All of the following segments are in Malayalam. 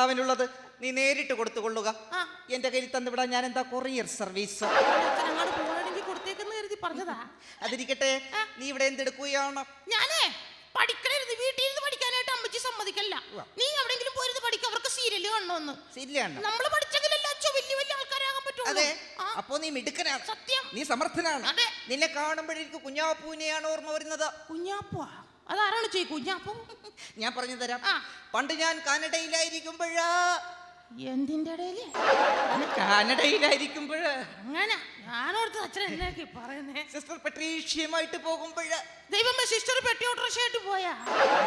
കർത്താവിനുള്ളത് നീ നേരിട്ട് കൊടുത്തുകൊള്ളുക. ആ. എന്റെ കയ്യിൽ തന്നുവിടാൻ ഞാൻ എന്താ കൊറിയർ സർവീസ്? കൊടുത്തേക്കെന്ന് കരുതി പറഞ്ഞതാ. അതിരിക്കട്ടെ നീ ഇവിടെ എന്തെടുക്കുകയാണോ? ഞാനേ പഠിക്കണരുത് വീട്ടിൽ ഇരുന്ന് പഠിക്കാനായിട്ട് അമ്മച്ചി സമ്മതിക്കല്ല. നീ എവിടെങ്കിലും പോയിരുന്ന് പഠിക്ക. അവർക്ക് സീരിയൽ കാണണമെന്ന് ശരിയാണ് നമ്മൾ പഠിച്ചെങ്കിലല്ല വലിയ വലിയ ആൾക്കാരാകാൻ പറ്റുള്ളൂ. അതെ. അപ്പോ നീ മിടുക്കനാ. സത്യം. നീ സമർത്ഥനാണ്. നിന്നെ കാണുമ്പോഴേക്ക് കുഞ്ഞാപ്പൂനെയാണ് ഓർമ്മ വരുന്നത്. കുഞ്ഞാപ്പുവാ? അതാരാണ് ചെയ് കുഞ്ഞാപ്പു ഞാൻ പറഞ്ഞു തരാം. ആ. പണ്ട് ഞാൻ കാനഡയിലായിരിക്കുമ്പോഴാ എന്തിന്റെ ഇടയിൽ? കാനഡയിലായിരിക്കുമ്പോഴ് അങ്ങനെ. ഞാനോടത്ത് അച്ഛൻ എന്നൊക്കെ പറയുന്നേ. സിസ്റ്റർ പെട്രീഷ്യമായിട്ട് പോകുമ്പോഴ് ദൈവമേ സിസ്റ്റർ പെട്ടി ഓട്ടോറിക്ഷയായിട്ട് പോയാ?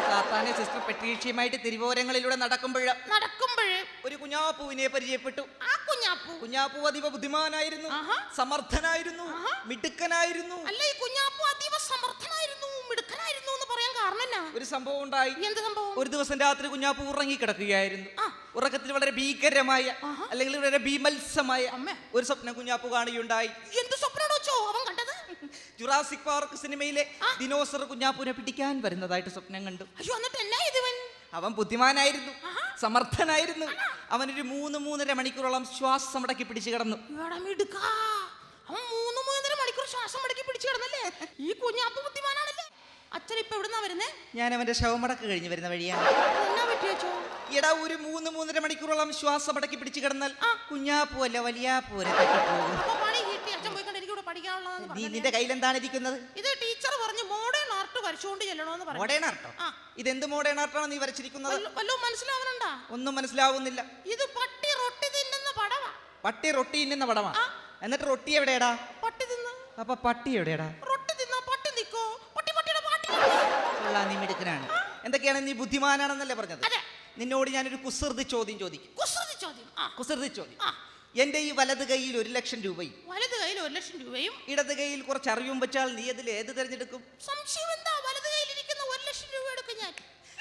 സാത്താനെ സിസ്റ്റർ പെട്രീഷ്യമായിട്ട് തിരുവോരങ്ങളിലൂടെ നടക്കുമ്പോഴ് നടക്കുമ്പോഴേ ഒരു കുഞ്ഞാപ്പൂവിനെ പരിചയപ്പെട്ടു. ആ കുഞ്ഞാപ്പു. കുഞ്ഞാപ്പൂ അതീവ ബുദ്ധിമാനായിരുന്നു. സമർത്ഥനായിരുന്നു. മിടുക്കനായിരുന്നു. അല്ല ഈ കുഞ്ഞാപ്പു അതീവ സമർത്ഥനായിരുന്നു ഒരു സംഭവം ഉണ്ടായി. എന്ത് സംഭവം? ഒരു ദിവസം രാത്രി കുഞ്ഞാപ്പ് ഉറങ്ങിക്കിടക്കുകയായിരുന്നു. ഉറക്കത്തിൽ വളരെ ഭീകരമായ അല്ലെങ്കിൽ വളരെ ഭീമത്സമായ. ഒരു സ്വപ്നം കുഞ്ഞാപ്പു കാണുകയുണ്ടായി. എന്ത് സ്വപ്നമാണോ ചോ അവൻ കണ്ടത്? ജുറാസിക് പാർക്ക് സിനിമയിലെ. ദിനോസർ കുഞ്ഞാപ്പൂനെ പിടിക്കാൻ വരുന്നതായിട്ട് സ്വപ്നം കണ്ടു. അയ്യോ എന്നിട്ട് എന്നാ ഇതുവൻ? അവൻ ബുദ്ധിമാനായിരുന്നു. സമർത്ഥനായിരുന്നു. അവനൊരു മൂന്ന് മൂന്നര മണിക്കൂറോളം ശ്വാസം അടക്കി പിടിച്ചു കിടന്നു. മൂന്ന് മൂന്നര മണിക്കൂർ ശ്വാസം അടക്കി പിടിച്ചു കിടന്നല്ലേ? ഈ കുഞ്ഞാപ്പ് ബുദ്ധിമാനാണല്ലേ അച്ഛൻ ഇപ്പൊ എവിടുന്നാ വരുന്നേ? ഞാൻ അവന്റെ ശവമടക്ക് കഴിഞ്ഞ് വരുന്ന വഴിയാണ് എന്നാ പറ്റിയച്ചോ എടാ ഒരു മൂന്ന് മൂന്നര മണിക്കൂറോളം ശ്വാസം അടക്കി പിടിച്ചു കിടന്നാൽ ആ. കുഞ്ഞാപ്പൂ അല്ല വലിയാപ്പൂ വരെ തട്ടിപ്പോകും പണി കിട്ടി. അച്ഛൻ പോയി കണ്ട് എനിക്ക് ഇവിടെ പഠിക്കാനുള്ളതെന്ന് നീ നിന്റെ കയ്യിൽ എന്താണ് ഇരിക്കുന്നത്? ഇത് ടീച്ചർ പറഞ്ഞു മോഡേൺ ആർട്ട് വരച്ചുകൊണ്ട് ചെല്ലണോന്ന് പറഞ്ഞു. മോഡേൺ ആർട്ടോ ആ. ഇതെന്ത് മോഡേൺ ആർട്ടാണ് നീ വരച്ചിരിക്കുന്നത്? വല്ല- വല്ലതും മനസ്സിലാവണണ്ടാ ഒന്നും മനസ്സിലാവുന്നില്ല. ഇത് പട്ടി റൊട്ടി തിന്നുന്ന പടവാ. പട്ടി റൊട്ടി ഇന്നുന്ന പടമാ ആ. എന്നിട്ട് റൊട്ടി എവിടെയാടാ? പട്ടി തിന്ന്. അപ്പൊ പട്ടി എവിടെയാടാ? ഉള്ള നീ മിടുക്കനാണ്. എന്തൊക്കെയാണ് നീ ബുദ്ധിമാനാണെന്നല്ലേ പറഞ്ഞത്. നിന്നോട് ഞാനൊരു കുസൃതി ചോദ്യം ചോദിക്കും. കുസൃതി ചോദ്യം. ആ. കുസൃതി ചോദ്യം. എന്റെ ഈ വലത് കൈയിൽ ഒരു ലക്ഷം രൂപയും വലത് കൈയിൽ ഒരു ലക്ഷം രൂപയും ഇടത് കൈയിൽ കുറച്ച് അറിവും വെച്ചാൽ നീ അതിൽ ഏത് തിരഞ്ഞെടുക്കും? സംശയം എന്താ? വലത് ഇരിക്കുന്ന ഒരു ലക്ഷം രൂപ എടുക്കും ഞാൻ.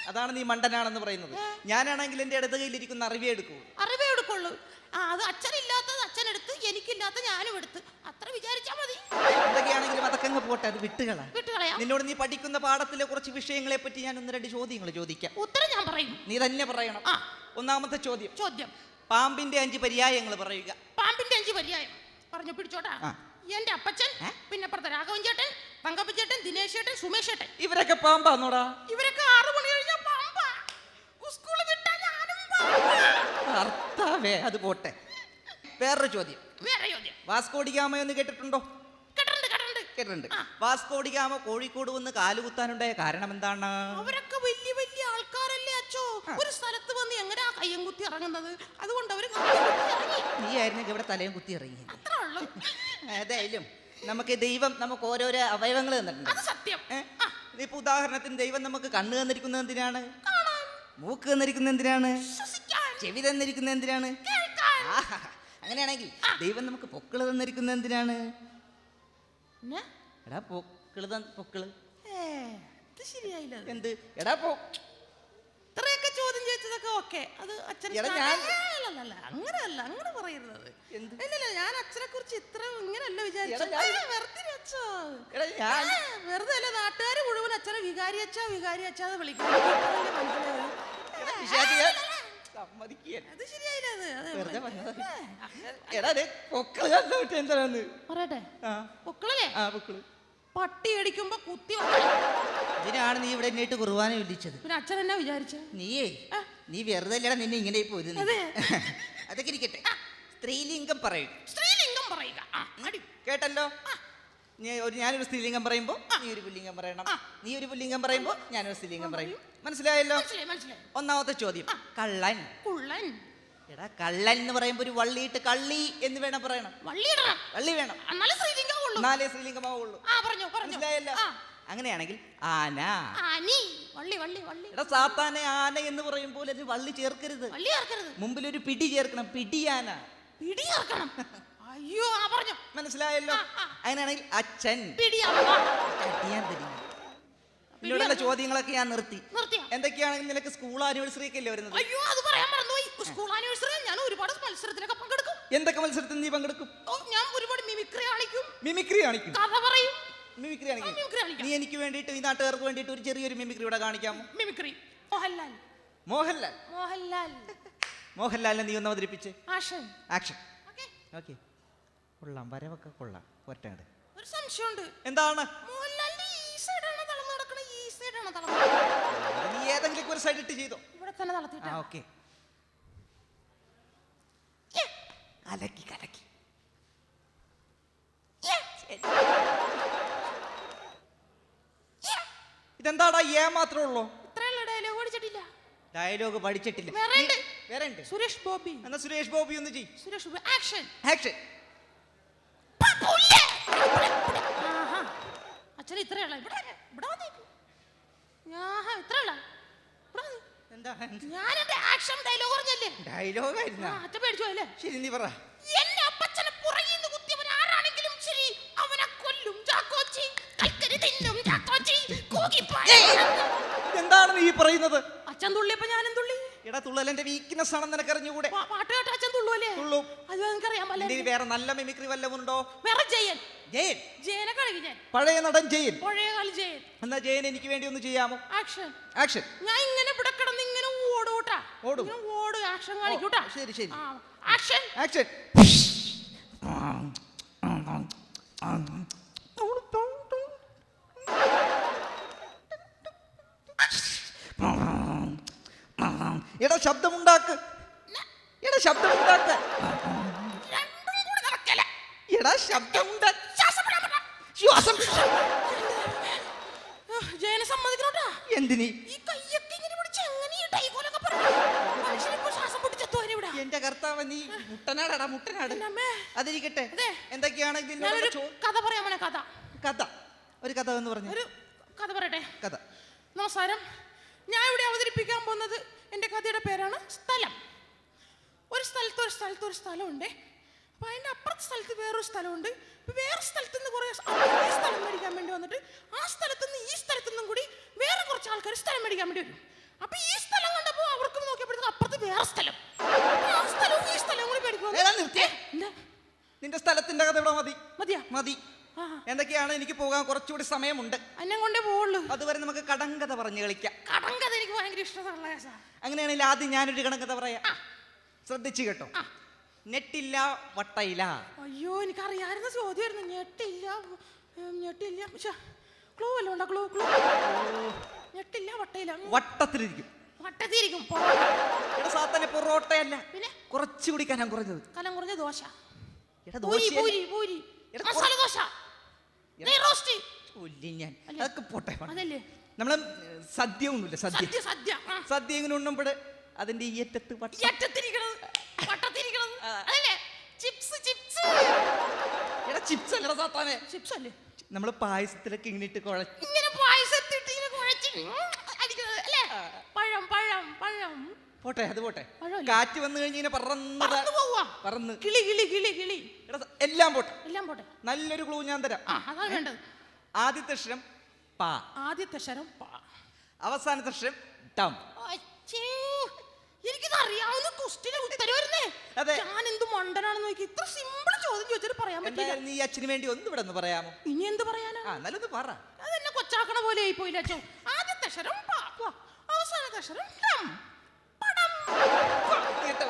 അതാണ് നീ മണ്ടനാണെന്ന് പറയുന്നത്. ഞാനാണെങ്കിൽ എന്റെ ഇടത് കയ്യിലിരിക്കുന്ന അറിവേ എടുക്കൂ അറിവേ എടുക്കുള്ളൂ. ആ അത് അച്ഛനില്ലാത്തത് അച്ഛൻ എടുത്ത് എനിക്കില്ലാത്ത ഞാനും എടുത്ത്. അത്ര വിചാരിച്ചാ മതി. എന്തൊക്കെയാണെങ്കിലും അതൊക്കെ അങ്ങ് പോട്ടെ അത് വിട്ടുകളാ. നിന്നോട് നീ പഠിക്കുന്ന പാഠത്തിലെ കുറച്ച് വിഷയങ്ങളെ പറ്റി ഞാൻ ഒന്ന് രണ്ട് ചോദ്യങ്ങൾ ചോദിക്കാം. ഉത്തരം ഞാൻ പറയും. നീ തന്നെ പറയണം. ആ. ഒന്നാമത്തെ ചോദ്യം. ചോദ്യം. പാമ്പിന്റെ അഞ്ച് പര്യായങ്ങൾ പറയുക. പാമ്പിന്റെ അഞ്ച് പര്യായം. പറഞ്ഞു പിടിച്ചോട്ടാ. ആ. എന്റെ അപ്പച്ചൻ? പിന്നെ അപ്പുറത്തെ രാഘവൻ ചേട്ടൻ തങ്കപ്പൻ ചേട്ടൻ ദിനേശ് ചേട്ടൻ സുമേഷ് ചേട്ടൻ. ഇവരൊക്കെ പാമ്പാന്നോടാ? ഇവരൊക്കെ ആറു മണി കഴിഞ്ഞാ പാമ്പാ. സ്കൂളിൽ വിട്ടാ ഞാനും പാമ്പാ. അത് പോട്ടെ. വേറൊരു ചോദ്യം. വേറെ ചോദ്യം. വാസ്കോഡിഗാമ എന്ന് കേട്ടിട്ടുണ്ടോ? കേട്ടിട്ടുണ്ട്. കേട്ടിട്ടുണ്ട് കോഴിക്കോട് വന്ന് കാലുകുത്താനുണ്ടായ കാരണം എന്താണ്? അവരൊക്കെ വലിയ വലിയ ആൾക്കാരല്ലേ അച്ഛോ ഒരു സ്ഥലത്ത് വന്ന് എങ്ങനെയാ കയ്യം കുത്തി ഇറങ്ങുന്നത്? അതുകൊണ്ട് അവർ നീ ആയിരുന്നെങ്കിൽ ഇവിടെ തലയും കുത്തി ഇറങ്ങി അത്രേ ഉള്ളൂ. ഏതായാലും നമുക്ക് ദൈവം നമുക്ക് ഓരോരോ അവയവങ്ങൾ തന്നിട്ടുണ്ട്. സത്യം. ഇപ്പൊ ഉദാഹരണത്തിന് ദൈവം നമുക്ക് കണ്ണ് തന്നിരിക്കുന്നത് എന്തിനാണ്? മൂക്ക് തന്നിരിക്കുന്നത് എന്തിനാണ്? ചെവി തന്നിരിക്കുന്നത് എന്തിനാണ്? അങ്ങനെയാണെങ്കിൽ ദൈവം നമുക്ക് പൊക്കൾ തന്നിരിക്കുന്നത് എന്തിനാണ്? എടാ പൊക്കിൾ പൊക്കിൾ. ശരിയായില്ല എന്ത്? എടാ പോ. ഇത്രയൊക്കെ ചോദ്യം ചോദിച്ചതൊക്കെ ഓക്കെ. അത് അച്ഛൻ അങ്ങനെ അല്ല അങ്ങനെ പറയരുത് എന്ത്? ഇല്ലല്ല ഞാൻ അച്ഛനെ കുറിച്ച് ഇത്ര ഇങ്ങനല്ല വിചാരിച്ചു വെറുതെ അച്ഛോ വെറുതെ അല്ല നാട്ടുകാർ മുഴുവൻ അച്ഛനെ വികാരി അച്ഛാ വികാരി അച്ഛാന്ന് വിളിക്കുന്നത് ഇപ്പോഴല്ലേ മനസ്സിലായത്? എടാ, ഏ, പിശാചിയെ അല്ലല്ലല്ല. സമ്മതിക്കുകയല്ല. അത് ശരിയായില്ല അത്. അത് വെറുതെ പറഞ്ഞതാ. എടാ ദേ പൊക്കിൾ തന്നിട്ട് എന്താണെന്ന്? പറയട്ടെ. ആ. പൊക്കളല്ലേ? ആ പൊക്കിൾ. പട്ടി അടിക്കുമ്പോ കുത്തി വെക്കണം. ഇതിനാണ് നീ ഇവിടെ എന്നിട്ട് കുർബാന വിളിച്ചത്? പിന്നെ അച്ഛൻ എന്നാ വിചാരിച്ച? നീയേ നീ വെറുതെ അല്ലടാ നിന്നെ ഇങ്ങനെ പോരുന്നു അതെ. അതൊക്കെ ഇരിക്കട്ടെ. സ്ത്രീലിംഗം പറയും സ്ത്രീലിംഗം പറയുക. ആ, അടി. കേട്ടല്ലോ? ഒരു ഞാനൊരു സ്ത്രീലിംഗം പറയുമ്പോ നീ ഒരു പുല്ലിംഗം പറയണം. നീ ഒരു പുല്ലിംഗം പറയുമ്പോ ഞാനൊരു സ്ത്രീലിംഗം പറയും. മനസ്സിലായല്ലോ? മനസ്സിലായി മനസ്സിലായി. ഒന്നാമത്തെ ചോദ്യം. കള്ളൻ. കുള്ളൻ. എടാ കള്ളൻ എന്ന് പറയുമ്പോൾ ഒരു വള്ളിയിട്ട് കള്ളി എന്ന് വേണം പറയണം. വള്ളി വേണം. നാലേ സ്ത്രീലിംഗമാവുള്ളൂ മനസ്സിലായല്ലോ? അങ്ങനെയാണെങ്കിൽ ആന. ആനി. വള്ളി വള്ളി വള്ളി. എടാ സാത്താനെ ആന എന്ന് പറയുമ്പോൾ അതിന് വള്ളി ചേർക്കരുത്. വള്ളി ചേർക്കരുത്. മുമ്പിൽ ഒരു പിടി ചേർക്കണം. പിടിയാന. പിടി ചേർക്കണം. അയ്യോ ആ പറഞ്ഞു. മനസ്സിലായല്ലോ. അങ്ങനെയാണെങ്കിൽ അച്ഛൻ. അടിയാൻ തരും ചോദ്യങ്ങളൊക്കെ ഞാൻ നിർത്തി. എന്തൊക്കെയാണെങ്കിൽ നിനക്ക് സ്കൂൾ ആനിവേഴ്സറി ഒക്കെ അല്ലേ വരുന്നത്? അയ്യോ അത് പറയാൻ മറന്നുപോയി. സ്കൂൾ ആനിവേഴ്സറി ഞാൻ ഒരുപാട് മത്സരത്തിലൊക്കെ പങ്കെടുക്കും. എന്തൊക്കെ മത്സരത്തിൽ നീ പങ്കെടുക്കും? ഞാൻ ഒരുപാട് മിമിക്രി കാണിക്കും. മിമിക്രി കാണിക്കും? കഥ പറയും. മിമിക്രി കാണിക്കും. മിമിക്രി കാണിക്കാം. നീ എനിക്ക് വേണ്ടിയിട്ട് ഈ നാട്ടുകാർക്ക് വേണ്ടിയിട്ട് ഒരു ചെറിയൊരു മിമിക്രി ഇവിടെ കാണിക്കാമോ? മിമിക്രി മോഹൻലാൽ. മോഹൻലാൽ. മോഹൻലാൽ. മോഹൻലാലിനെ നീ ഒന്ന് അവതരിപ്പിച്ച്. ആക്ഷൻ. ആക്ഷൻ ഓക്കേ ഓക്കെ കൊള്ളാം വരവൊക്കെ കൊള്ളാം. ഒറ്റങ്ങട് ഒരു സംശയമുണ്ട്. എന്താണ്? മോഹൻലാലിന്റെ ഈ സൈഡാണ് തളം നടക്കണ ഈ സൈഡാണ് തളം? നീ ഏതെങ്കിലും ഒരു സൈഡ് ഇട്ട് ചെയ്തോ. ഇവിടെ തന്നെ തളത്തിട്ട ആ ഓക്കെ. കലക്കി കലക്കി. ഇതെന്താടാ ഏ മാത്രമേ ഉള്ളൂ? ഇത്രയുള്ള ഡയലോഗ് ഓടിച്ചിട്ടില്ല ഡയലോഗ് പഠിച്ചിട്ടില്ല. വേറെ ഉണ്ട്. നീ- വേറെ ഉണ്ട്. സുരേഷ് ബോബി എന്നാ സുരേഷ് ബോബി ഒന്ന് ചെയ് സുരേഷ് ബോബി ആക്ഷൻ ആക്ഷൻ അച്ഛൻ ഇത്രയുള്ള ഇവിടെ ഇവിടെ വന്നേക്ക് ഞാൻ ഇത്രയുള്ള. എന്താ? ഞാൻ എന്റെ ആക്ഷൻ ഡയലോഗ് പറഞ്ഞല്ലേ? ഡയലോഗ് ആയിരുന്ന? അച്ഛൻ പേടിച്ചു അല്ലേ ശരി നീ പറ. എന്റെ അപ്പച്ചനെ പുറകിൽ നിന്ന് കുത്തിയവൻ ആരാണെങ്കിലും ശരി അവനെ കൊല്ലും. ചാക്കോച്ചി കൽക്കരി തിന്നും. ചാക്കോച്ചി കൂകിപ്പായ. എന്താണ് നീ പറയുന്നത്? അച്ഛൻ തുള്ളിയപ്പോ ഞാൻ എന്തുള്ളി എടാ തുള്ളലിന്റെ വീക്ക്നെസ് ആണെന്ന് നിനക്ക് അറിഞ്ഞുകൂടെ? പാട്ട് കേട്ട അച്ഛൻ തുള്ളുവല്ലേ? തുള്ളും. അത് എനിക്കറിയാൻ പറ്റില്ല വേറെ നല്ല മിമിക്രി വല്ലതും ഉണ്ടോ? വേറെ ജയൻ. ജയൻ. പഴയ നടൻ ജയൻ. എന്നാ ജയൻ എനിക്ക് വേണ്ടി ഒന്ന് ചെയ്യാമോ? ആക്ഷൻ ആക്ഷൻ ഞാൻ ഇങ്ങനെ ഇവിടെ കിടന്ന് ഇങ്ങനെ ഓടൂട്ടാ. ഓടും. ഓട് ആക്ഷൻ കാണിക്കൂട്ടാ ശരി, ശരി. ആക്ഷൻ ആക്ഷൻ എടാ ശബ്ദമുണ്ടാക്ക്. എടാ ശബ്ദമുണ്ടാക്ക്. എടാ ശബ്ദമുണ്ടാക്ക് ശ്വാസം വിടാൻ പറ്റാ. ശ്വാസം ആ, ജയനെ സമ്മതിക്കണോട്ടാ? എന്തിനി? ഈ കയ്യൊക്കെ ഇങ്ങനെ പിടിച്ച് എങ്ങനെ ഈ ഇവിടെ? എന്റെ കർത്താവ് നീ മുട്ടനാടാടാ മുട്ടനാട്. അതിരിക്കട്ടെ. അതെ. എന്തൊക്കെയാണ് കഥ പറയാൻ മോനെ കഥ. കഥ. ഒരു കഥ എന്ന് പറഞ്ഞു. ഒരു കഥ പറയട്ടെ? കഥ. നമസ്കാരം. ഞാൻ ഇവിടെ അവതരിപ്പിക്കാൻ പോകുന്നത് എന്റെ കഥയുടെ പേരാണ് സ്ഥലം. ഒരു സ്ഥലത്ത് ഒരു സ്ഥലത്ത് ഒരു സ്ഥലമുണ്ട്. അപ്പോൾ അതിന്റെ അപ്പുറത്തെ സ്ഥലത്ത് വേറൊരു സ്ഥലമുണ്ട്. വേറെ സ്ഥലത്ത് നിന്ന് കുറേ ഈ സ്ഥലം മേടിക്കാൻ വേണ്ടി വന്നിട്ട് ആ സ്ഥലത്ത് നിന്ന് ഈ സ്ഥലത്തു നിന്നും കൂടി വേറെ കുറച്ച് ആൾക്കാർ സ്ഥലം മേടിക്കാൻ വേണ്ടി വരും. അപ്പൊ ഈ സ്ഥലം കണ്ടപ്പോ അവർക്ക് നോക്കിയപ്പോഴത്തേക്ക് അപ്പുറത്ത് വേറെ സ്ഥലം. അപ്പോൾ ആ സ്ഥലവും ഈ സ്ഥലവും കൂടി മേടിക്കുമ്പോൾ ഏതാ നിർത്തിയേ? നിന്റെ സ്ഥലത്തിന്റെ കഥ ഇവിടെ മതി. മതിയാ? മതി. ആ. എന്തൊക്കെയാണ്? എനിക്ക് പോകാൻ കുറച്ചുകൂടി സമയമുണ്ട്. എന്നെ കൊണ്ടേ പോവുള്ളൂ. അതുവരെ നമുക്ക് കടങ്കഥ പറഞ്ഞു കളിക്കാം. എനിക്ക് ഭയങ്കര ഇഷ്ടമുള്ള അങ്ങനെയാണെങ്കിൽ ആദ്യം ഞാനൊരു കടങ്കഥ പറയാം. ശ്രദ്ധിച്ചു കേട്ടോ. ആ. നെറ്റില്ല വട്ടയില്ല അയ്യോ എനിക്കറിയായിരുന്ന ചോദ്യമായിരുന്നു. ഞെട്ടില്ല ഞെട്ടില്ല. ക്ലൂ അല്ല ഉണ്ടോ? Clue clue ഞെട്ടില്ല വട്ടയില. വട്ടത്തിലിരിക്കും. വട്ടത്തിരിക്കും എടാ സാത്തനെ പൊറോട്ടയല്ല. പിന്നെ? കുറച്ചുകൂടി കനം കുറഞ്ഞത്. കനം കുറഞ്ഞ ദോശ. എടാ പൂരി ദോശയല്ല. പൂരി പൂരി. എടാ, മസാല ദോശ. എടാ. നെയ് റോസ്റ്റ്. ചൊല്ലി ഞാൻ. അല്ല. അതൊക്കെ പോട്ടെ അതല്ലേ? നമ്മളെ സദ്യ ഒന്നുമില്ല സദ്യ. സദ്യ സദ്യ. ആ. സദ്യ ഇങ്ങനെ ഉണ്ണുമ്പോഴ് അതിന്റെ ഈ അറ്റത്ത് വട്ട ഈ അറ്റത്തിരിക്കണത്. അതല്ലേ ചിപ്സ് ചിപ്സ്. എടാ ചിപ്സ് അല്ലടാ സാത്താനെ. ചിപ്സ് അല്ലേ? നമ്മൾ പായസത്തിലൊക്കെ ഇങ്ങനെ ഇട്ട് കുഴച്ച് ഇങ്ങനെ പായസത്തിട്ട് ഇങ്ങനെ കുഴച്ച് അടിക്കുന്നത് അല്ലേ? പഴം പഴം പഴം. പോട്ടെ അത് പോട്ടെ? കാറ്റ് വന്നു കഴിഞ്ഞ് പറന്നത് പറന്നു കിളി കിളി കിളി കിളി. എല്ലാം പോട്ടെ. എല്ലാം പോട്ടെ. നല്ലൊരു ക്ലൂ ഞാൻ തരാം. ആദ്യത്തെ അക്ഷരം പാ. ആദ്യത്തെ അക്ഷരം പാ. അവസാനത്തെ അക്ഷരം ടം. എനിക്കിത് അറിയാവുന്ന ക്വസ്റ്റിന് ഉത്തരം അതെ. ഞാൻ എന്ത് മണ്ടനാണെന്ന് നോക്കി ഇത്ര സിമ്പിൾ ചോദ്യം ചോദിച്ചിട്ട് പറയാൻ പറ്റില്ല എന്തായാലും നീ അച്ഛന് വേണ്ടി ഒന്നും ഇവിടെ ഒന്ന് പറയാമോ ഇനി എന്ത് പറയാനാ ആ എന്നാലൊന്ന് പറ അതെന്നെ കൊച്ചാക്കണ പോലെ ആയി പോയില്ല അച്ഛൻ ആദ്യത്തെ അക്ഷരം പ. പ. അവസാനത്തെ അക്ഷരം ടം. പടം. കേട്ടോ?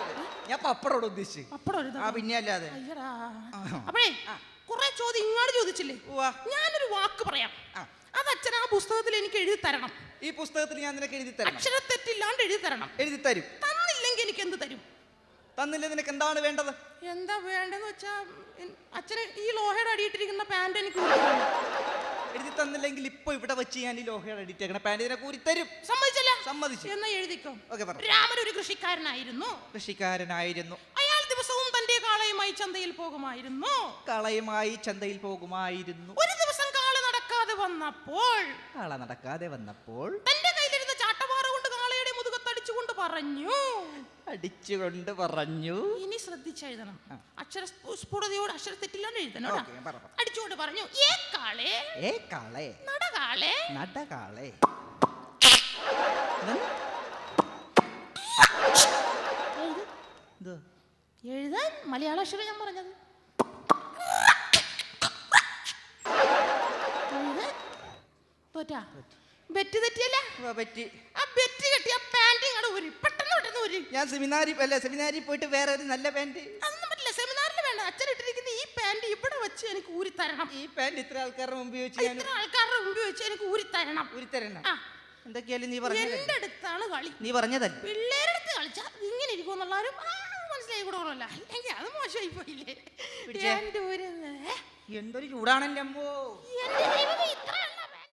ഞാൻ പപ്പടോട് ഉദ്ദേശിച്ചു പപ്പടം ഒരു ആ പിന്നെ അല്ലാതെ അയ്യടാ ആഹാ. അപ്പോഴേ കുറെ ചോദ്യം ഇങ്ങോട്ട് ചോദിച്ചില്ലേ ഉവ്വ. ഞാനൊരു വാക്ക് പറയാം ആ. അത് അച്ഛൻ ആ പുസ്തകത്തിൽ എനിക്ക് എഴുതി തരണം ഈ പുസ്തകത്തിൽ ഞാൻ നിനക്ക് എഴുതി തരണം അക്ഷരത്തെറ്റില്ലാണ്ട് എഴുതി തരണം എഴുതി തരും തന്നില്ലെങ്കിൽ എനിക്ക് എന്ത് തരും? തന്നില്ല നിനക്ക് എന്താണ് വേണ്ടത്? എന്താ വേണ്ടെന്ന് വെച്ചാ അച്ഛന് ഈ ലോഹയുടെ അടിയിട്ടിരിക്കുന്ന പാന്റ് എനിക്ക്. എഴുതി തന്നില്ലെങ്കിൽ ഇപ്പൊ ഇവിടെ വെച്ച് ഞാൻ ഈ ലോഹയുടെ അടിയിട്ടിരിക്കുന്ന പാന്റ് ഇതിനെ കൂരി തരും. സമ്മതിച്ചല്ല? സമ്മതിച്ചു. എന്നാ എഴുതിക്കോ? ഓക്കെ പറഞ്ഞു രാമൻ ഒരു കൃഷിക്കാരനായിരുന്നു. കൃഷിക്കാരനായിരുന്നു. അയാൾ ദിവസവും തന്റെ കാളയുമായി ചന്തയിൽ പോകുമായിരുന്നു. കാളയുമായി ചന്തയിൽ പോകുമായിരുന്നു. ഒരു ദിവസം കാള നടക്കാതെ വന്നപ്പോൾ കാള നടക്കാതെ വന്നപ്പോൾ തന്റെ പറഞ്ഞു. അടിച്ചുകൊണ്ട് പറഞ്ഞു. ഇനി ശ്രദ്ധിച്ചെഴുതണം അക്ഷര സ്ഫു- സ്ഫുടതയോട് അക്ഷര തെറ്റില്ലാണ്ട് എഴുതണം ഓക്കേ, പറ, പറ. അടിച്ചുകൊണ്ട് പറഞ്ഞു ഏ കാളെ ഏ കളെ നടകാളെ. എഴുതാൻ മലയാള അക്ഷരം ഞാൻ പറഞ്ഞത്. എഴുതാൻ? തോറ്റാ? ബെറ്റ് തെറ്റിയല്ല? പറ്റി ആ ബെറ്റ്. ഊരി പെട്ടെന്ന് പെട്ടെന്ന് ഊരി ഞാൻ സെമിനാരി അല്ല സെമിനാരി പോയിട്ട് വേറെ ഒരു നല്ല പാന്റ് അതൊന്നും പറ്റില്ല. സെമിനാറിൽ വേണ്ട. അച്ഛൻ ഇട്ടിരിക്കുന്ന ഈ പാന്റ് ഇവിടെ വെച്ച് എനിക്ക് ഊരി തരണം. ഈ പാന്റ് ഇത്ര ആൾക്കാരുടെ മുമ്പ് വെച്ച് ഞാൻ ഇത്ര ആൾക്കാരുടെ മുമ്പ് വെച്ച് എനിക്ക് ഊരി തരണം. ഊരി ആ. എന്തൊക്കെയാലും നീ പറഞ്ഞതല്ലേ എന്റെ അടുത്താണ് കളി. നീ പറഞ്ഞതല്ല? പിള്ളേരുടെ അടുത്ത് കളിച്ചാൽ ഇങ്ങനെ ഇരിക്കുമെന്നുള്ളവരും മനസ്സിലായി കൊടുക്കണമല്ല അല്ലെങ്കിൽ അത് മോശമായി പോയില്ലേ? എന്തൊരു ചൂടാണല്ലോ അമ്മോ. ഇത്ര